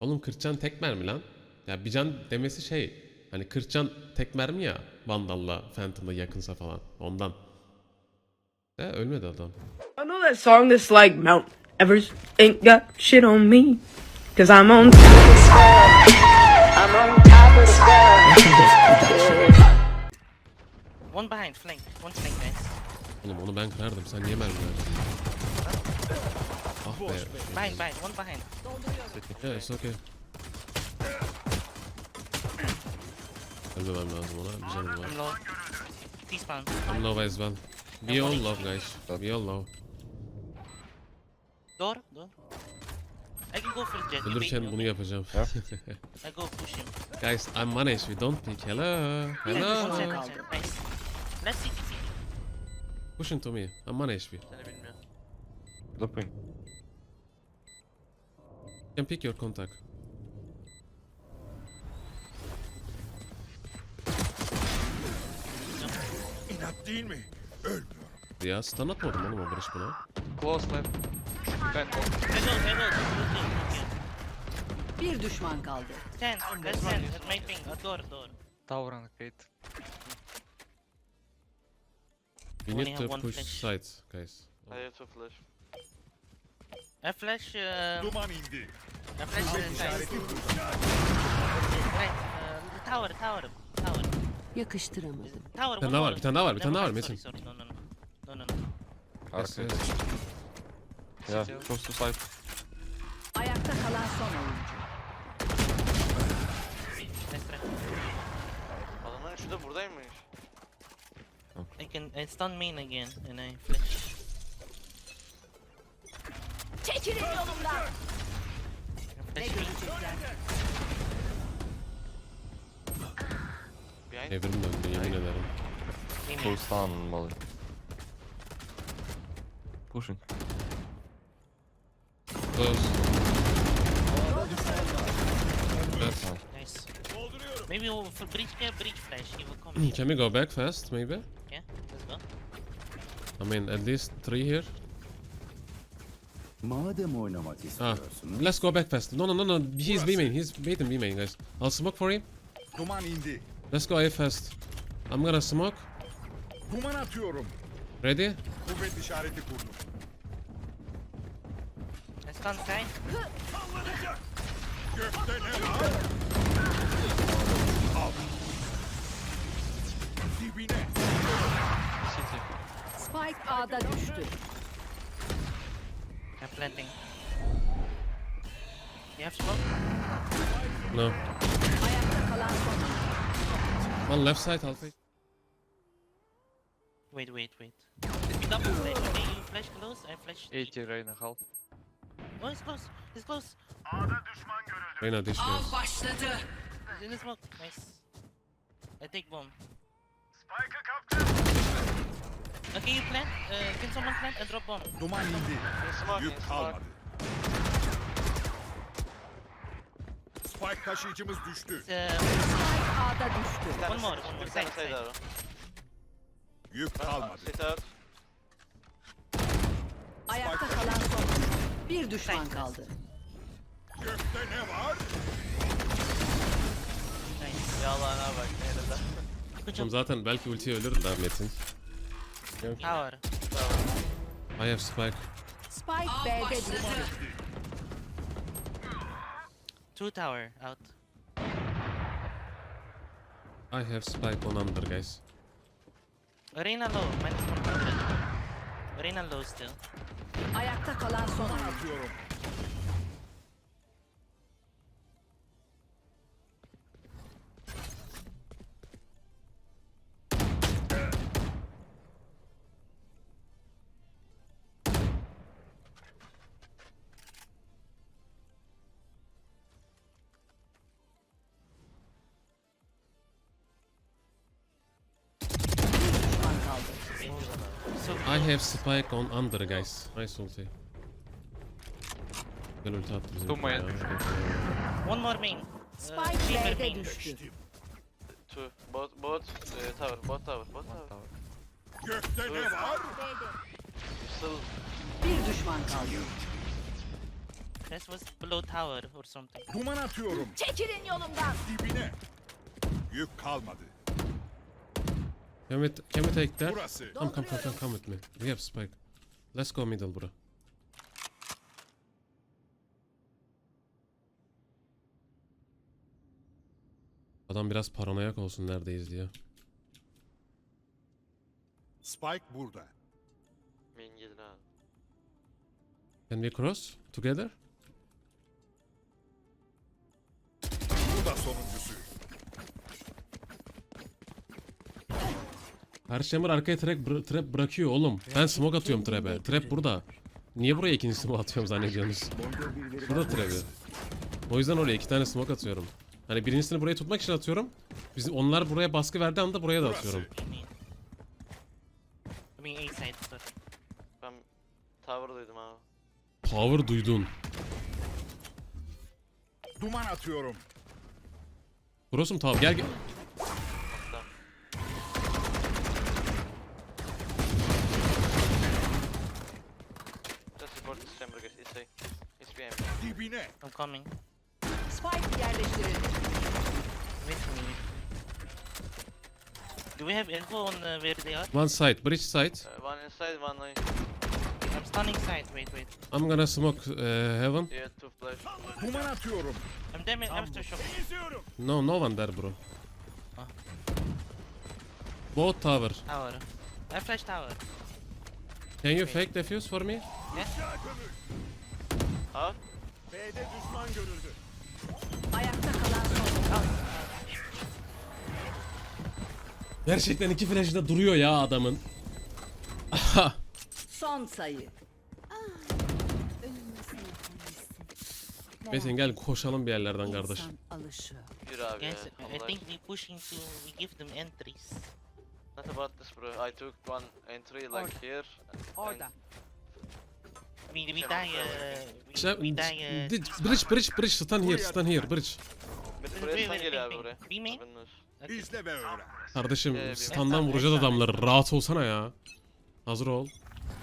Oğlum 40 can tek mermi lan. Ya bir can demesi şey. Hani 40 can tek mermi ya. Vandal'la Phantom'la yakınsa falan. Ondan. E ölmedi adam. I know that song that's like Mount Everest ain't got shit on me. Cause I'm on One behind, flank. One flank, guys. Oğlum onu ben kırardım. Sen niye mermi verdin? Ah be. Behind, behind, one behind. Yeah, it's okay. Ölmemem lazım ona. Bir canım var. I'm low. T-spawn. I'm low as well. We all low guys. We all low. Door, door. I can go for jet. Ölürken bunu yapacağım. I go push him. guys, I'm Manesh. We don't pick. Hello. One Hello. one. Let's see. Push into me. I'm Manesh. We Seni bilmiyorum. Looping. Can pick your contact. İnat değil mi? Ya stun atmadım oğlum o Barış buna. Close left. Off. Hello, hello. Bir düşman kaldı. Ten, let's ten. At my ping. A door, door. Tower and gate. We need to one push sides, guys. I have to flash. I flash, uh, Duman indi. I flash. İşareti burada. Right, uh, tower, tower, tower. Yakıştıramadım. Tower, Bir tane daha var, bir tane daha var, bir tane daha var sorry, Metin. sorry, no, no, no. No, no, no. Yes, yes. Yeah, close to side. Ayakta kalan son oyuncu. Adamların üçü de buradaymış. I can I stun main again and I flash. Çekilin yolumdan. Ne Flash. görecekler? Behind. Evrim döndü yemin ederim. Main. Close down, Molly. Pushing. Close. Yes. Nice. Maybe we'll f- breach yeah, breach flash. He will come. Can we go back fast, maybe? Yeah, let's go. I mean, at least three here. Madem oynamak Ah, let's go back fast. No, no, no, no. He's B main. He's waiting B main, guys. I'll smoke for him. Duman indi. Let's go A fast. I'm gonna smoke. Duman atıyorum. Ready? Kuvvet işareti kurdum. I stun sky. Gökte ne var? Al. Dibine. Spike A'da düştü. I'm planting. You have smoke? No. Ayakta kalan son oyuncu. One left side, halfway. Wait, wait, wait. We double flash. Okay, you flash close. I flash. 80 Reyna half. Oh, he's close. He's close. Reyna dish oh, guys. başladı. He's in the smoke. Nice. I take bomb. Okay, you plant. Uh, can someone plant and drop bomb? Duman indi. Smoke, Yük smoke. kalmadı. Spike taşıyıcımız düştü. Uh, Spike A'da düştü. One more, one more side, side. Yük kalmadı. Sit out. Ayakta kalan son oyuncu. Bir düşman kaldı. Gökte ne var? nice. Yalana bak nerede. Oğlum zaten belki ultiye ölür daha Metin. Tower. I have spike. Spike B'de düştü. Two tower out. I have spike on under, guys. Arena low. Minus 100. Arena low still. Ayakta kalan son have spike on under, guys. Nice ulti. Güzel ulti attı bizim. Two main. one more main. Uh, Spike chamber B'de main. düştü. Two. Bot, bot, uh, tower, bot tower, bot tower. Tower. Gökte ne var? Still Bir düşman kaldı. That was below tower or something. Duman atıyorum. Çekilin yolumdan. Dibine. Yük kalmadı. Can we, can we take that? Come, come, come, come, come with me. We have spike. Let's go middle bro. Adam biraz paranoyak olsun neredeyiz diye. Spike burada. Main gidin abi. Can we cross together? Bu da sonuncusu. Her Hammer arkaya trap, bıra- trap bırakıyor oğlum. Ben smoke atıyorum trap'e. Trap burada. Niye buraya ikinci smoke atıyorum zannediyorsunuz? Burada trap'i. O yüzden oraya iki tane smoke atıyorum. Hani birincisini buraya tutmak için atıyorum. Bizim onlar buraya baskı verdiği anda buraya da atıyorum. Ben tower duydum abi. Power duydun. Duman atıyorum. Burası tamam gel gel. Tamam. Support this chamber guys. It's A. It's behind me. Dibine. I'm coming. Spike yerleştirildi. For me. Do we have info on uh, where they are? One side, bridge side. Uh, one inside, one on. I'm stunning side. Wait, wait. I'm gonna smoke uh, heaven. Yeah, two flash. Duman atıyorum. I'm damage after shock. İzliyorum. No, no one there bro. Ah. Both tower. Tower. I flash tower. Can you fake defuse for me? Ha? B'de düşman görüldü. Ayakta kalan son. Gerçekten iki flash'ı da duruyor ya adamın. Son sayı. Metin gel koşalım bir yerlerden kardeş. İnsan alışıyor. Yürü abi ya. Guys, I Allah think we pushing to we give them entries. Not about this bro. I took one entry like Orada. here. Orada. We we die. Uh, we, we die. Uh, bridge, bridge, bridge, stand here, stand here, bridge. Mid buraya abi buraya. İzle ve öğren. Kardeşim, Ee, bir- standdan vuracağız adamları. Rahat olsana ya. Hazır ol.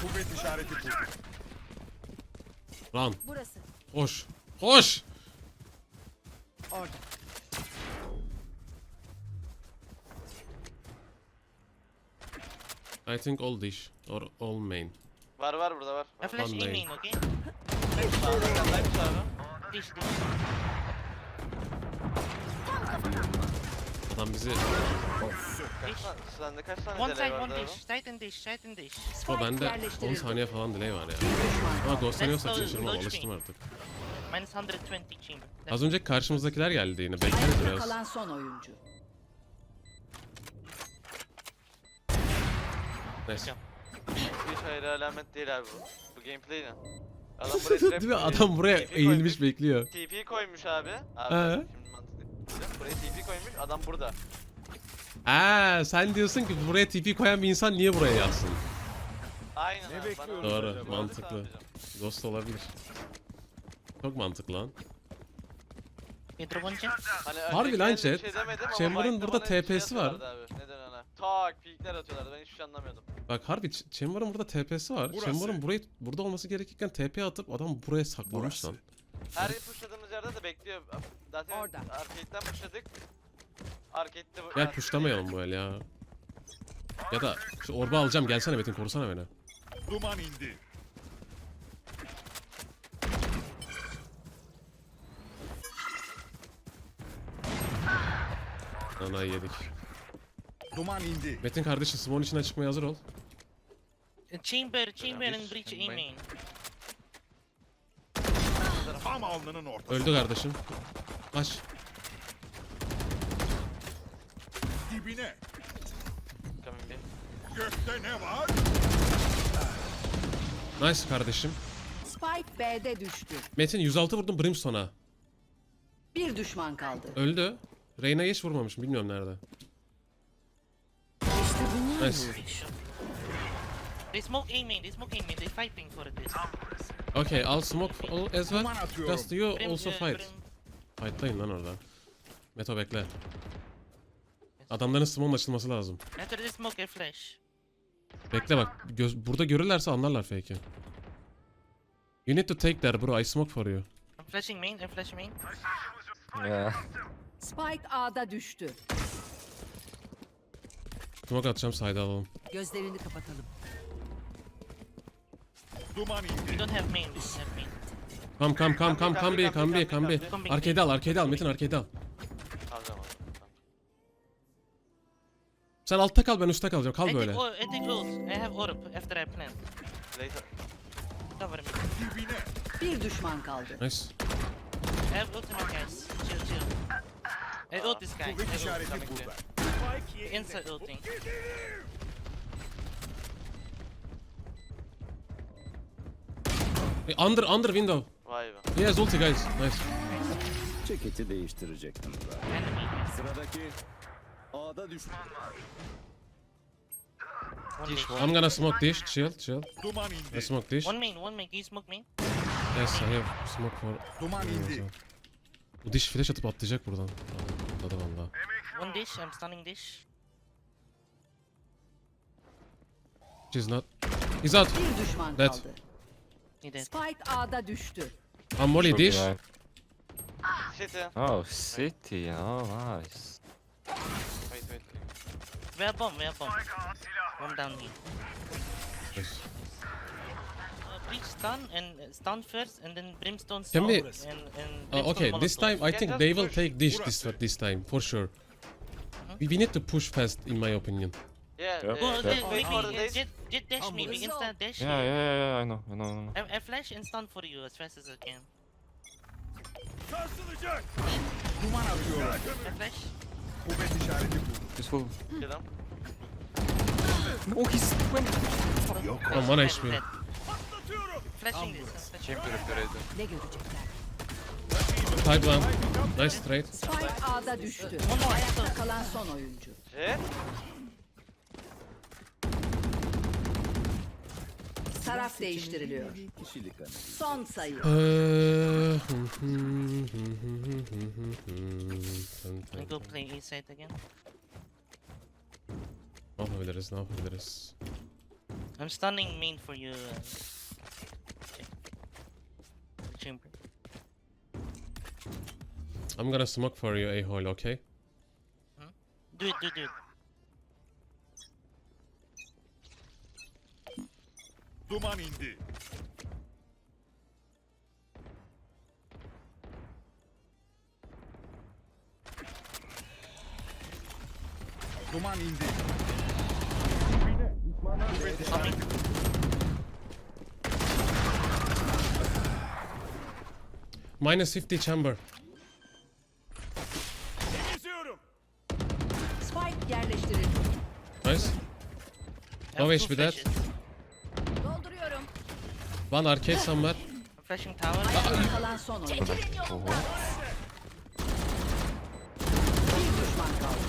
Kuvvet işareti burada. Run. Burası. Koş. Koş. Orada. I think all dish or all main. Var var burada var. I flash One A lane. main, okay? Sağda sendeymiş abi. Dish, dish. Adam bizi... Kaç tane, sende kaç tane One delay side, one dish. Side and dish, side and dish. O bende 10 yerleştirildi. saniye falan delay var ya. Ama ghostlanıyorsak şaşırmam, alıştım artık. Minus 120 chamber. Az önce karşımızdakiler geldi yine. Bekleriz Ayakta biraz. kalan son oyuncu. Neyse. Bu hiç hayra alamet değil abi bu. Bu gameplay ne? Adam buraya trap Değil mi? koymuş, Adam buraya TP eğilmiş koymuş, bekliyor. TP koymuş abi. Abi He. şimdi mantıklı. Buraya TP koymuş adam burada. Aa, sen diyorsun ki buraya TP koyan bir insan niye buraya yazsın? Aynen Ne abi. bekliyoruz bana Doğru, geldi, mantıklı. sağlayacağım. Ghost olabilir. Çok mantıklı lan. Intro one champ. Hani Harbi lan bir chat. Şey demedim ama Chamber'ın Mike'da burada bana şey TP'si var. atıyorlardı Abi. Neden ona? Tak peekler atıyorlardı ben hiçbir şey anlamıyordum. Bak harbi Ch- Chamber'ın burada TP'si var. Burası. Chamber'ın burayı burada olması gerekirken TP atıp adam buraya saklamış Burası. lan. Her pushladığımız yerde de bekliyor. Zaten Orada. arcade'den pushladık. Arcade'de bu- Gel pushlamayalım bu el ya. Ya da şu orba alacağım gelsene Metin korusana beni. Duman indi. Ana yedik. Duman indi. Metin kardeşim Smoke'un içinden çıkmaya hazır ol. Chamber, chamber and breach A main. Tam alnının ortası. Öldü kardeşim. Kaç. Dibine. Coming. Gökte ne var? Nice kardeşim. Spike B'de düştü. Metin 106 vurdum Brimstone'a. Bir düşman kaldı. Öldü. Reyna'ya hiç vurmamışım bilmiyorum nerede. Nice. They smoke A main, they smoke A main, they fighting for this. Okay, I'll smoke all as well. Just you also uh, fight. Fightlayın lan orada. Meto bekle. Adamların smoke'un açılması lazım. After this smoke, I flash. Bekle bak. Göz, burada görürlerse anlarlar fake'i. You need to take that bro. I smoke for you. I'm flashing main, I'm flashing main. Yeah. Spike A'da düştü. Smoke atacağım side'ı alalım. Gözlerini kapatalım. Duman indi. We don't have main, we don't have main. Come come come come come be come be come be. Arcade'e al arcade'e al Metin arcade'e al. Alacağım alacağım. Sen altta kal ben üstte kalacağım. Kal I böyle. take, I take ult. I have orb after I plant. Later. Cover me. Dibine. Bir düşman kaldı. Nice. I have ultimate guys. Chill, chill. I ult this guy. I Kuvvet ult işareti coming burada. there. Inside ulting. Hey, under under window. Vay be. He has ulti guys. Nice. Ceketi değiştirecektim. Sıradaki A'da düşman var. One dish. I'm gonna smoke dish. Chill chill. Duman I indi. smoke dish. One main, one main. Can you smoke main? Yes I have smoke for... Duman indi. Bu diş flash atıp atlayacak buradan. Atladı valla. One dish, I'm stunning dish. She's not. He's out. Bir düşman Dead. kaldı. He dead. Spike A'da düştü. I'm molly dish. Yeah. City. Oh, city. Oh, nice. Wait wait. We have bomb, we have bomb. Bomb down here. Yes. Uh, breach stun and uh, stun first and then brimstone Can we- and, and Uh, brimstone okay, this molotov. time I think they will push. take dish this this time for sure. We, we need to push fast in my opinion. Yeah. Yep. uh, Well, Yeah. wait, wait jet, jet dash me, we instant dash Yeah, yeah, yeah, yeah. I know, I know, I know. I, I flash stun for you as fast as I can. Sarsılacak. Duman atıyorum. I flash. Kuvvet işareti burada. He's full. Kill him. Oh, he's 20. Yok. One Dead, HP. dead. Flashing this. I'm flashing. Ne görecekler? Type one. Nice trade. Spike A'da düştü. Ayakta kalan son oyuncu. Jet. Taraf değiştiriliyor. Kişilik analizi. Son sayı. Uh, I go play A side again. ne yapabiliriz ne yapabiliriz? I'm stunning main for you. Uh, okay. Chamber. I'm gonna smoke for you a-hole okay? Do it, do it, do it. Duman indi. Duman indi. Kuvvet işareti Minus 50 chamber. geziyorum. Spike yerleştirildi. Nice. I have No two HP dead. flashes. Dolduruyorum. One arcade somewhere. Flashing tower. Kalan son. Bir düşman kaldı.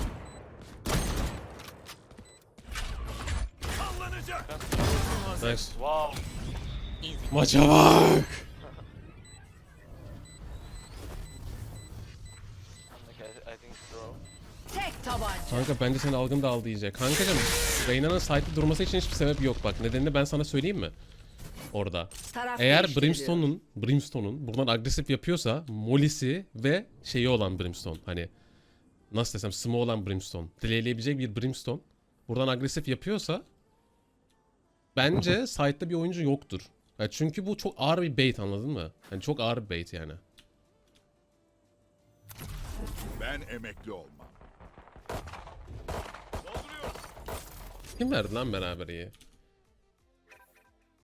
Nice. Wow. Maça bak. Tek tabanca. Kanka bence senin algın da aldı iyice. Kankacım Reyna'nın site'de durması için hiçbir sebep yok bak. Nedenini ben sana söyleyeyim mi? Orada. Taraf Eğer. Brimstone'un Brimstone'un buradan agresif yapıyorsa Molly'si ve şeyi olan Brimstone. Hani nasıl desem small olan Brimstone. Delayleyebilecek bir Brimstone. Buradan agresif yapıyorsa bence site'da bir oyuncu yoktur. Ya çünkü bu çok ağır bir bait anladın mı? Yani çok ağır bir bait yani. Ben emekli olmam. Kim verdi lan beraber iyi?